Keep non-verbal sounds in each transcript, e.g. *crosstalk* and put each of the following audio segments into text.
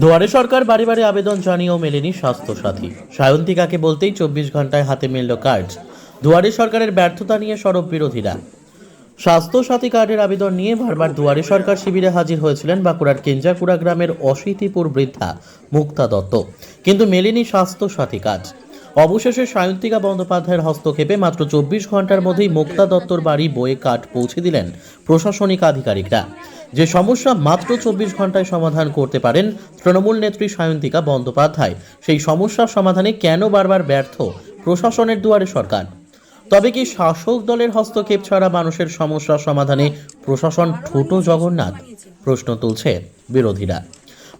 দুয়ারে সরকার বাড়ি বাড়ি আবেদন জানিয়েও মেলেনি স্বাস্থ্যসাথী। সায়ন্তিকাকে বলতেই চব্বিশ ঘন্টায় হাতে মিলল কার্ড। দুয়ারে সরকারের ব্যর্থতা নিয়ে সরব বিরোধীরা। স্বাস্থ্যসাথী কার্ডের আবেদন নিয়ে বারবার দুয়ারে সরকার শিবিরে হাজির হয়েছিলেন বাঁকুড়ার কেঞ্জাকুড়া গ্রামের অশীতিপুর বৃদ্ধা মুক্তা দত্ত। কিন্তু মেলেনি স্বাস্থ্যসাথী কার্ড। অবশেষে সায়ন্তিকা বন্দ্যোপাধ্যায়ের হস্তক্ষেপে মাত্র চব্বিশ ঘণ্টার মধ্যেই মুক্তা দত্তর বাড়ি বয়ে কার্ড পৌঁছে দিলেন প্রশাসনিক আধিকারিকরা। যে সমস্যা মাত্র চব্বিশ ঘন্টায় সমাধান করতে পারেন তৃণমূল নেত্রী সায়ন্তিকা বন্দ্যোপাধ্যায়, সেই সমস্যার সমাধানে কেন বারবার ব্যর্থ প্রশাসনের দুয়ারে সরকার? তবে কি শাসক দলের হস্তক্ষেপ ছাড়া মানুষের সমস্যার সমাধানে প্রশাসন ঠোঁটো জগন্নাথ? প্রশ্ন তুলছে বিরোধীরা।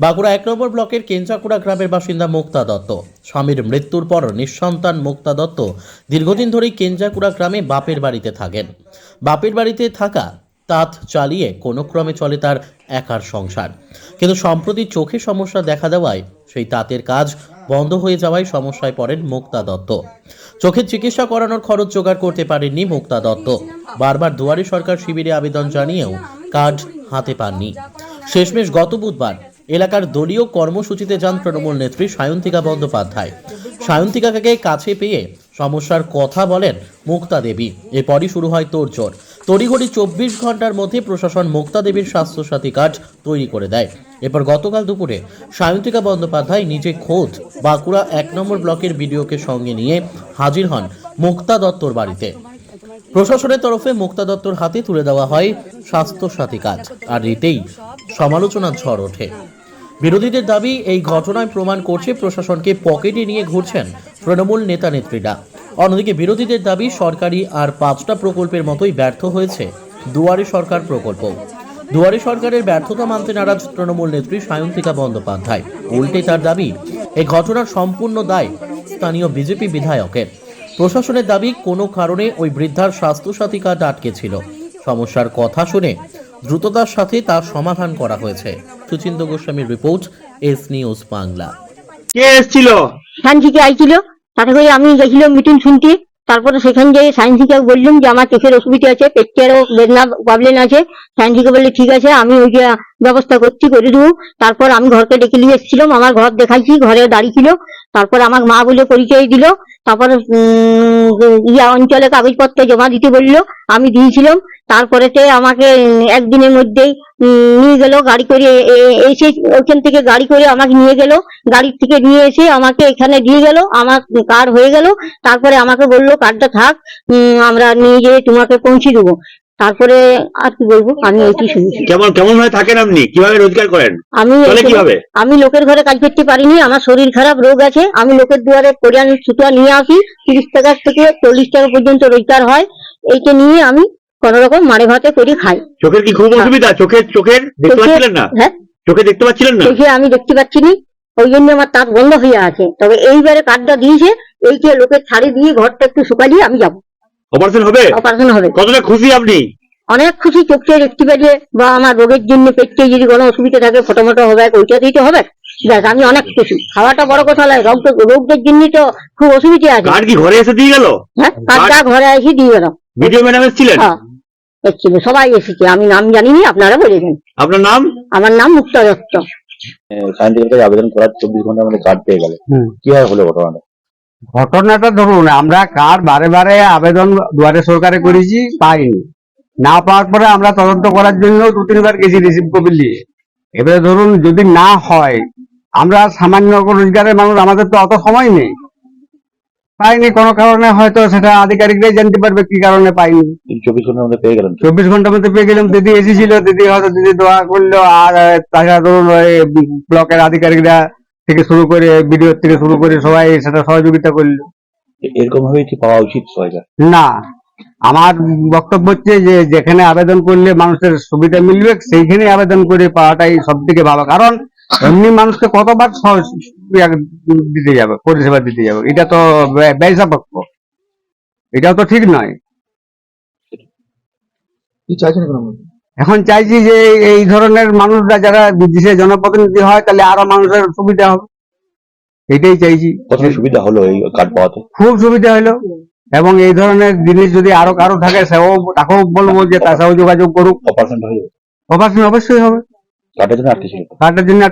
বাঁকুড়া এক নম্বর ব্লকের কেঞ্চাকুড়া গ্রামের বাসিন্দা মুক্তা দত্ত। স্বামীর মৃত্যুর পর নিঃসন্তান মুক্তা দত্ত দীর্ঘদিন ধরেই কেঞ্চাকুড়া গ্রামে বাপের বাড়িতে থাকেন। বাপের বাড়িতে থাকা তাঁত চালিয়ে কোনো ক্রমে চলে তার একার সংসার। কিন্তু সম্প্রতি চোখে সমস্যা দেখা দেওয়ায় সেই তাঁতের কাজ বন্ধ হয়ে যাওয়ায় সমস্যায় পড়েন মুক্তা দত্ত। চোখের চিকিৎসা করানোর খরচ জোগাড় করতে পারেননি মুক্তা দত্ত। বারবার দুয়ারে সরকার শিবিরে আবেদন জানিয়েও কার্ড হাতে পাননি। শেষমেশ গত বুধবার এলাকার দলীয় কর্মসূচিতে যান তৃণমূল নেত্রী সায়ন্তিকা বন্দ্যোপাধ্যায়। সায়ন্তিকাকে কাছে পেয়ে সমস্যার কথা বলেন মুক্তা দেবী। এরপরই শুরু হয় তোড়জোড়। তড়িঘড়ি চব্বিশ ঘণ্টার মধ্যে প্রশাসন মুক্তা দেবীর স্বাস্থ্যসাথী কার্ড তৈরি করে দেয়। এরপর গতকাল দুপুরে সায়ন্তিকা বন্দ্যোপাধ্যায় নিজে খোদ বাঁকুড়া এক নম্বর ব্লকের বিডিওকে সঙ্গে নিয়ে হাজির হন মুক্তা দত্তর বাড়িতে। প্রশাসনের তরফে মুক্তা দত্তর হাতে তুলে দেওয়া হয় স্বাস্থ্যসাথী কাজ আর এতেই সমালোচনার ঝড় ওঠে। বিরোধীদের দাবি, এই ঘটনায় প্রমাণ করছে প্রশাসনকে পকেটে নিয়ে ঘুরছেন তৃণমূল নেতা নেত্রীরা। অন্যদিকে বিরোধীদের দাবি, সরকারি আর পাঁচটা প্রকল্পের মতোই ব্যর্থ হয়েছে দুয়ারে সরকার প্রকল্প দুয়ারে সরকারের ব্যর্থতা মানতে নারাজ তৃণমূল নেত্রী সায়ন্তিকা বন্দ্যোপাধ্যায়। উল্টে তার দাবি এই ঘটনার সম্পূর্ণ দায় স্থানীয় বিজেপি বিধায়কের। প্রশাসনের দাবি, কোনো কারণে ওই বৃদ্ধার স্বাস্থ্যসাথী কার্ড আটকে ছিল। সমস্যার কথা শুনে দ্রুততার সাথে তার সমাধান করা হয়েছে। সুচিন্ত গোস্বামীর রিপোর্ট এস নিউজ বাংলা। কে এসেছিল? সায়েন্স থেকে আইছিল। তাতে করে আমি গেছিলাম মিটিং শুনতে। তারপরে সেখান থেকে সায়েন্স থেকে বললাম যে আমার চোখের অসুবিধা আছে পেটেরও বেদনা প্রবলেম আছে। সায়েন্স থেকে বললে ঠিক আছে আমি ওইটা ব্যবস্থা করছি করে দেবো। তারপর আমি ঘরকে ডেকে নিয়ে এসেছিলাম। আমার ঘর দেখাইছি ঘরে দাঁড়িয়ে ছিল। তারপর আমার মা বলে পরিচয় দিল। তারপরে ইয়া অঞ্চলে কাগজপত্র জমা দিতে বলল, আমি দিয়েছিলাম। তারপরেতে আমাকে একদিনের মধ্যেই নিয়ে গেল, গাড়ি করে এসে ওখান থেকে গাড়ি করে আমাকে নিয়ে গেল। গাড়ি থেকে নিয়ে এসে আমাকে এখানে দিয়ে গেল, আমার কার হয়ে গেল। তারপরে আমাকে বলল কার্ডটা থাক আমরা নিয়ে গিয়ে তোমাকে পৌঁছে দেবো। তারপরে আর কি বলব? আমি ওইটি শুনেছি। কেমন কেমন ভাবে থাকেন আপনি? কীভাবে রোজগার করেন? আমি কীভাবে? আমি লোকের ঘরে কাজ করতে পারিনি আমার শরীর খারাপ রোগ আছে। আমি লোকের দুয়ারে কোরিয়ান ছুটা নিয়ে আসি তিরিশ টাকা থেকে চল্লিশ টাকা পর্যন্ত রোজগার হয়। এইটা নিয়ে আমি কোন রকম মারে ভাতে করে খাই। চোখের কি খুব অসুবিধা? চোখের চোখের দেখতে পাচ্ছিলেন না? হ্যাঁ। চোখে দেখতে পাচ্ছিলেন না? দেখে আমি দেখতে পাচ্ছি নি। ওই জন্য আমার তাঁত বন্ধ হয়ে আছে। তবে এইবারে কার্ডটা দিয়েছে এইটা লোকের ছাড়ি দিয়ে ঘরটা একটু শুকালিয়ে আমি যাব। অপারেশন হবে? অপারেশন হবে। কতটা খুশি আপনি? অনেক খুশি চোখে দেখতে পারিয়ে বা আমার রোগের জন্য পেটে যদি কোনো অসুবিধা থাকে ফটো মটো হবে ওইটাতেই তো হবে। ব্যাস আমি অনেক খুশি। খাওয়াটা বড় কথা নয় রোগ রোগদের জন্য তো খুব অসুবিধা আছে। কার্ড কি ঘরে এসে দিয়ে গেল? হ্যাঁ কার্ডটা ঘরে এসে দিয়ে গেল। ভিডিও ম্যাডাম এসেছিলেন? হ্যাঁ এসেছিল সবাই এসেছে। আমি নাম জানি নি আপনারা বলে দেন আপনার নাম? আমার নাম মুক্তা দত্ত। সায়েন্টিফিক আবেদন করার চব্বিশ ঘণ্টার মধ্যে কার্ড পেয়ে গেল কীভাবে হলো ঘটনাটা? ঘটনাটা ধরুন আমরা কার বারে বারে আবেদন দুয়ারে সরকারে করেছি পাইনি। না পাওয়ার পরে আমরা তদন্ত করার জন্য দু তিনবার গেছি রিসিভ কপি নিয়ে এবারে ধরুন যদি না হয় আমরা সামান্য রোজগারের মানুষ আমাদের তো অত সময় নেই। পাইনি কোনো কারণে হয়তো সেটা আধিকারিকরাই জানতে পারবে কি কারণে পাইনি। চব্বিশ ঘণ্টার মধ্যে পেয়ে গেলাম চব্বিশ ঘণ্টার মধ্যে পেয়ে গেলাম দিদি এসেছিল দিদি হয়তো দিদি দোয়া করল আর তাছাড়া ধরুন ওই ব্লকের আধিকারিকরা থেকে শুরু করে বিডিও থেকে শুরু করে সবাই সেটা সহযোগিতা করল। এরকম ভাবে কি পাওয়া উচিত না। আমার বক্তব্য হচ্ছে যে যেখানে আবেদন করলে মানুষের সুবিধা মিলবে সেইখানে আবেদন করে পাওয়াটাই সব থেকে ভালো। কারণ এমনি মানুষকে কতবার দিতে যাবে পরিষেবা দিতে যাবে। এটা তো ব্যয়- ব্যয়সাপেক্ষ এটাও তো ঠিক নয়। এখন চাইছি যে এই ধরনের মানুষরা যারা দেশে জনপ্রতিনিধি হয় তাহলে আরও মানুষের সুবিধা হবে। এটাই চাইছি। কতটা সুবিধা হলো এই কার্ড পাওয়াতে? খুব সুবিধা হলো। এবং এই ধরনের জিনিস যদি আরও কারও থাকে সেও তাকেও বলব যে তার সাথেও যোগাযোগ করুক। অপারেশনটা হয়ে যাবে? অপারেশন অবশ্যই হবে। কার্ডের জন্য আটকে ছিল কার্ডের জন্য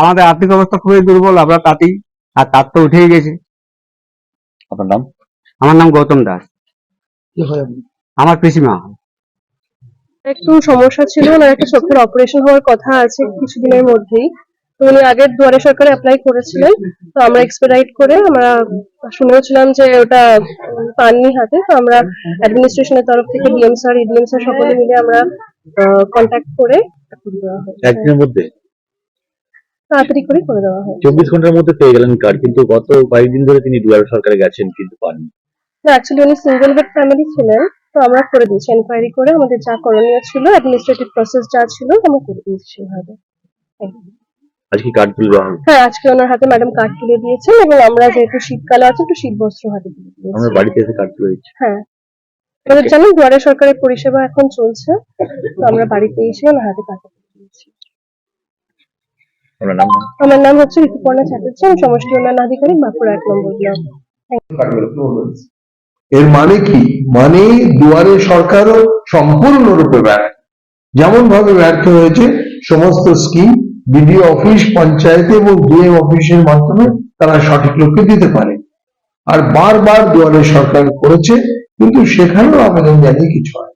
আমাদের আর্থিক অবস্থা খুবই দুর্বল আমরা তাতেই আর তার তো উঠেই গেছে। আপনার নাম? আমার নাম গৌতম দাস। আমার পিসিমা। একটু সমস্যা ছিল ওনার একটা চোখের অপারেশন হওয়ার কথা আছে কিছুদিনের মধ্যেই। তো উনি আগের দুয়ারে সরকারে অ্যাপ্লাই করেছিলেন। তো আমরা এক্সপেরাইট করে আমরা শুনেছিলাম যে ওটা পাননি হাতে। তো আমরা অ্যাডমিনিস্ট্রেশনের তরফ থেকে ডিএম স্যার ইডিএম স্যার সকলে মিলে আমরা কন্ট্যাক্ট করে। একদিনের মধ্যে? তাড়াতাড়ি করে করে দেওয়া হয় চব্বিশ ঘণ্টার মধ্যে পেয়ে গেলেন কার্ড কিন্তু গত কয়েকদিন ধরে তিনি দুয়ারে সরকারে গেছেন কিন্তু পাননি। অ্যাকচুয়ালি উনি সিঙ্গেল বেড ফ্যামিলি ছিলেন। তো আমরা করে দিয়েছি। এনকোয়ারি করে আমাদের যা করণীয় ছিল অ্যাডমিনিস্ট্রেটিভ প্রসেস যা ছিল আমরা করে দিয়েছি সেভাবে। আজকে কার্ড তুলে দেওয়া হবে? হ্যাঁ আজকে ওনার হাতে ম্যাডাম কার্ড তুলে দিয়েছেন এবং আমরা যেহেতু শীতকালে আছে একটু শীত বস্ত্র হাতে তুলে দিয়েছি। আমরা বাড়িতে এসে কার্ড তুলে দিচ্ছি। হ্যাঁ। আমাদের জানেন দুয়ারে সরকারের পরিষেবা এখন চলছে তো আমরা বাড়িতে এসে ওনার হাতে কার্ড তুলে দিয়েছি। আমার নাম হচ্ছে ঋতুপর্ণা চ্যাটার্জি আমি সমষ্টি উন্নয়ন আধিকারিক বাঁকুড়া এক নম্বর ব্লক। এর মানে কি? মানে দুয়ারে সরকারও সম্পূর্ণরূপে ব্যর্থ। যেমন ভাবে ব্যর্থ হয়েছে, সমস্ত স্কিম বিডিও অফিস পঞ্চায়েত এবং ডিএম অফিসের মাধ্যমে তারা সঠিক লোককে দিতে পারে। আর বারবার দুয়ারে সরকার করেছে, কিন্তু সেখানেও আবেদন জানিয়ে কিছু হয়।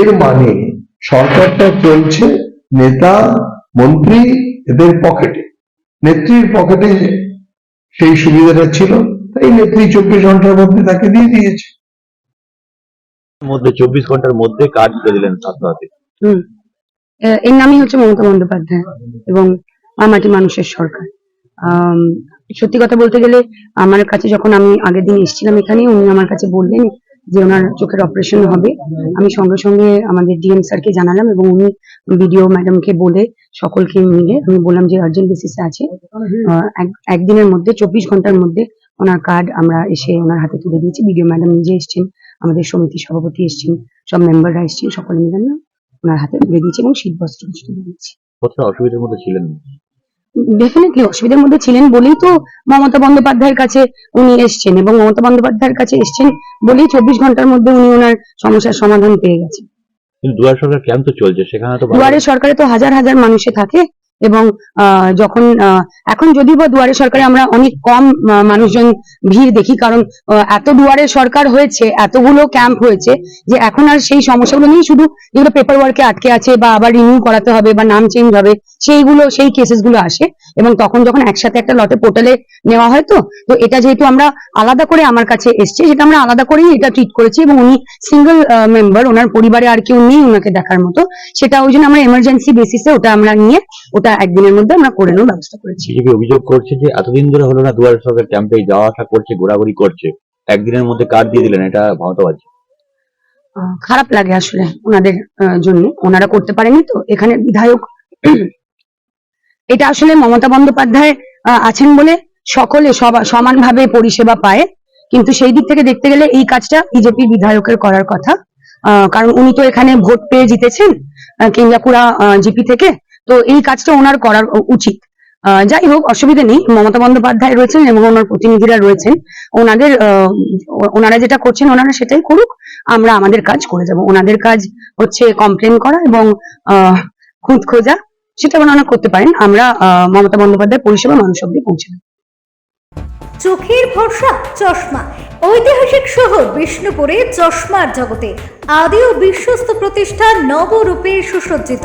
এর মানে সরকারটা চলছে নেতা, মন্ত্রী, এদের পকেটে। নেত্রীর পকেটে সেই সুবিধাটা ছিল। তাই নেত্রী চব্বিশ ঘণ্টার মধ্যে তাকে দিয়ে দিয়েছে। মধ্যে চব্বিশ ঘণ্টার মধ্যে কার্ড তুলে দিলেন এর নামই হচ্ছে মমতা বন্দ্যোপাধ্যায় এবং মামাটি মানুষের সরকার। সত্যি কথা বলতে গেলে আমার কাছে যখন আমি আগের দিন এসেছিলাম এখানে উনি আমার কাছে বললেন যে ওনার চোখের অপারেশন হবে। আমি সঙ্গে সঙ্গে আমাদের ডিএম স্যারকে জানালাম এবং উনি বিডিও ম্যাডামকে বলে সকলকে মিলে আমি বললাম যে আর্জেন্ট বেসিসে আছে। একদিনের মধ্যে চব্বিশ ঘণ্টার মধ্যে ওনার কার্ড আমরা এসে ওনার হাতে তুলে দিয়েছি। বিডিও ম্যাডাম নিজে এসেছেন আমাদের সমিতির সভাপতি এসেছেন সব মেম্বাররা এসেছেন সকলে মিলে আমরা ওনার হাতে তুলে দিয়েছি এবং শীত বস্ত্র কিছু তুলে দিয়েছি। কতটা অসুবিধার মধ্যে ছিলেন? ডেফিনেটলি অসুবিধার মধ্যে ছিলেন বলেই তো মমতা বন্দ্যোপাধ্যায়ের কাছে উনি এসছেন এবং মমতা বন্দ্যোপাধ্যায়ের কাছে এসছেন বলেই চব্বিশ ঘণ্টার মধ্যে উনি ওনার সমস্যার সমাধান পেয়ে গেছেন। দুয়ারে সরকার ক্যাম্প তো চলছে সেখানে তো দুয়ারে সরকারে তো হাজার হাজার মানুষে থাকে এবং যখন এখন যদিও বা দুয়ারে সরকারে আমরা অনেক কম মানুষজন ভিড় দেখি, কারণ এত দুয়ারে সরকার হয়েছে, এতগুলো ক্যাম্প হয়েছে, যে এখন আর সেই সমস্যাগুলো নেই, শুধু যেগুলো পেপার ওয়ার্কে আটকে আছে বা আবার রিনিউ করাতে হবে বা নাম চেঞ্জ হবে, সেইগুলো, সেই কেসেসগুলো আসে, এবং তখন যখন একসাথে একটা লটে পোর্টালে নেওয়া হয় তো তো এটা যেহেতু আমরা আলাদা করে আমার কাছে এসছে, সেটা আমরা আলাদা করেই এটা ট্রিট করেছি, এবং উনি সিঙ্গেল মেম্বার ওনার পরিবারে আর কেউ নেই ওনাকে দেখার মতো, সেটা ওই জন্য আমরা এমার্জেন্সি বেসিসে ওটা আমরা নিয়ে, ওটা একদিনের মধ্যে আমরা করে নেওয়ার ব্যবস্থা করেছি। বিজেপি অভিযোগ করছে যে এতদিন ধরে হলো না দুয়ারে সরকার ক্যাম্পে যাওয়া আসা করছে ঘোরাঘুরি করছে। একদিনের মধ্যে কার্ড দিয়ে দিলেন? এটা ভাবতে আহ, খারাপ লাগে আসলে ওনাদের জন্য। ওনারা করতে পারেনি তো। এখানে বিধায়ক *clears throat* এটা আসলে মমতা বন্দ্যোপাধ্যায় আছেন বলে সকলে সমানভাবে পরিষেবা পায়। কিন্তু সেই দিক থেকে দেখতে গেলে এই কাজটা বিজেপি বিধায়কের করার কথা। আহ, কারণ উনি তো এখানে ভোট পেয়ে জিতেছেন কেঞ্জাকুড়া জিপি থেকে। তো এই কাজটা ওনার করার উচিত। যাই হোক, অসুবিধা নেই। মমতা বন্দ্যোপাধ্যায় রয়েছেন এবং ওনার প্রতিনিধিরা রয়েছেন। ওনাদের ওনারা যেটা করছেন, ওনারা সেটাই করুক। আমরা আমাদের কাজ করে যাব। ওনাদের কাজ হচ্ছে কমপ্লেন করা এবং খুঁত খোঁজা। সেটা ওনারা করতে পারেন। আমরা মমতা বন্দ্যোপাধ্যায় পরিষেবা মানুষ অব্দি পৌঁছে চোখের ভরসা, চশমা। ঐতিহাসিক শহর বিষ্ণুপুরে চশমার জগতে আদি ও বিশ্বস্ত প্রতিষ্ঠান নবরূপে সুসজ্জিত।